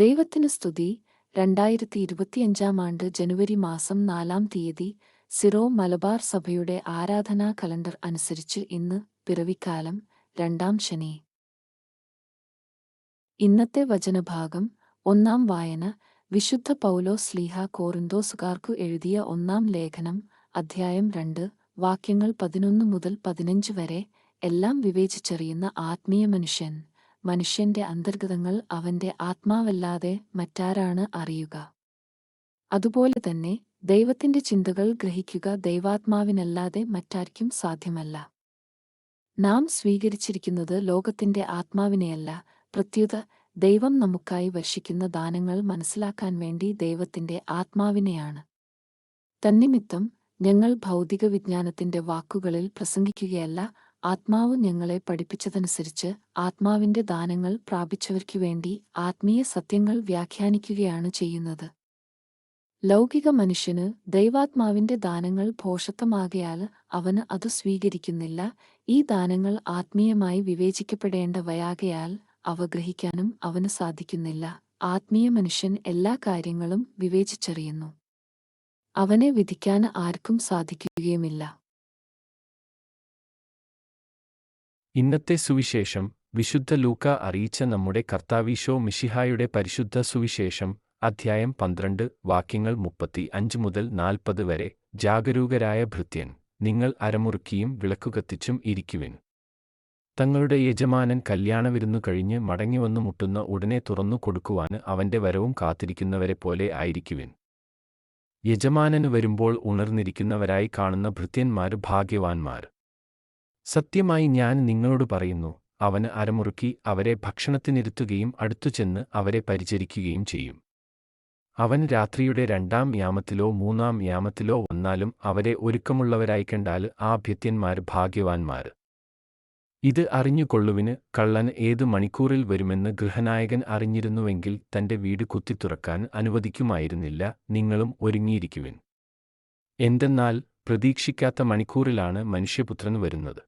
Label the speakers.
Speaker 1: ദൈവത്തിന് സ്തുതി. രണ്ടായിരത്തി ഇരുപത്തിയഞ്ചാം ആണ്ട് ജനുവരി മാസം നാലാം തീയതി സിറോ മലബാർ സഭയുടെ ആരാധനാ കലണ്ടർ അനുസരിച്ച് ഇന്ന് പിറവിക്കാലം രണ്ടാം ശനി. ഇന്നത്തെ വചനഭാഗം ഒന്നാം വായന. വിശുദ്ധ പൗലോ സ്ലീഹ കോറിന്തോസുകാർക്കു എഴുതിയ ഒന്നാം ലേഖനം അധ്യായം രണ്ട്. വാക്യങ്ങൾ പതിനൊന്ന് മുതൽ പതിനഞ്ച് വരെ എല്ലാം വിവേചിച്ചറിയുന്ന ആത്മീയ മനുഷ്യൻ. മനുഷ്യന്റെ അന്തർഗതങ്ങൾ അവന്റെ ആത്മാവല്ലാതെ മറ്റാരാണ് അറിയുക. അതുപോലെ തന്നെ ദൈവത്തിന്റെ ചിന്തകൾ ഗ്രഹിക്കുക ദൈവാത്മാവിനല്ലാതെ മറ്റാർക്കും സാധ്യമല്ല. നാം സ്വീകരിച്ചിരിക്കുന്നത് ലോകത്തിന്റെ ആത്മാവിനെയല്ല പ്രത്യുത ദൈവം നമുക്കായി വർഷിക്കുന്ന ദാനങ്ങൾ മനസ്സിലാക്കാൻ വേണ്ടി ദൈവത്തിന്റെ ആത്മാവിനെയാണ്. തന്നിമിത്തം ഞങ്ങൾ ഭൗതിക വിജ്ഞാനത്തിന്റെ വാക്കുകളിൽ പ്രസംഗിക്കുകയല്ല ആത്മാവ് ഞങ്ങളെ പഠിപ്പിച്ചതനുസരിച്ച് ആത്മാവിന്റെ ദാനങ്ങൾ പ്രാപിച്ചവർക്കു വേണ്ടി ആത്മീയ സത്യങ്ങൾ വ്യാഖ്യാനിക്കുകയാണ് ചെയ്യുന്നത്. ലൗകിക മനുഷ്യന് ദൈവാത്മാവിന്റെ ദാനങ്ങൾ ഭോഷത്വമാകയാൽ അവന് അത് സ്വീകരിക്കുന്നില്ല. ഈ ദാനങ്ങൾ ആത്മീയമായി വിവേചിക്കപ്പെടേണ്ടവയാകയാൽ അവ ഗ്രഹിക്കാനും അവന് സാധിക്കുന്നില്ല. ആത്മീയ മനുഷ്യൻ എല്ലാ കാര്യങ്ങളും വിവേചിച്ചറിയുന്നു. അവനെ വിധിക്കാൻ ആർക്കും സാധിക്കുകയുമില്ല.
Speaker 2: ഇന്നത്തെ സുവിശേഷം വിശുദ്ധ ലൂക്ക അറിയിച്ച നമ്മുടെ കർത്താവീശോ മിഷിഹായുടെ പരിശുദ്ധ സുവിശേഷം അധ്യായം പന്ത്രണ്ട് വാക്യങ്ങൾ മുപ്പത്തി അഞ്ച് മുതൽ നാൽപ്പത് വരെ. ജാഗരൂകരായ ഭൃത്യൻ നിങ്ങൾ അരമുറുക്കിയും വിളക്കുകത്തിച്ചും ഇരിക്കുവിൻ. തങ്ങളുടെ യജമാനൻ കല്യാണവിരുന്നു കഴിഞ്ഞ് മടങ്ങിവന്നു മുട്ടുന്ന ഉടനെ തുറന്നു കൊടുക്കുവാന് അവന്റെ വരവും കാത്തിരിക്കുന്നവരെ പോലെ ആയിരിക്കുവിൻ. യജമാനന് വരുമ്പോൾ ഉണർന്നിരിക്കുന്നവരായി കാണുന്ന ഭൃത്യന്മാർ ഭാഗ്യവാന്മാർ. സത്യമായി ഞാൻ നിങ്ങളോട് പറയുന്നു അവന് അരമുറുക്കി അവരെ ഭക്ഷണത്തിനിരുത്തുകയും അടുത്തുചെന്ന് അവരെ പരിചരിക്കുകയും ചെയ്യും. അവൻ രാത്രിയുടെ രണ്ടാം യാമത്തിലോ മൂന്നാം യാമത്തിലോ വന്നാലും അവരെ ഒരുക്കമുള്ളവരായി കണ്ടാൽ ആ ഭ്യത്യന്മാർ ഭാഗ്യവാന്മാർ. ഇത് അറിഞ്ഞുകൊള്ളുവിന് കള്ളൻ ഏതു മണിക്കൂറിൽ വരുമെന്ന് ഗൃഹനായകൻ അറിഞ്ഞിരുന്നുവെങ്കിൽ തന്റെ വീട് കുത്തിത്തുറക്കാൻ അനുവദിക്കുമായിരുന്നില്ല നിങ്ങളും ഒരുങ്ങിയിരിക്കുവിൻ. എന്തെന്നാൽ പ്രതീക്ഷിക്കാത്ത മണിക്കൂറിലാണ് മനുഷ്യപുത്രൻ വരുന്നത്.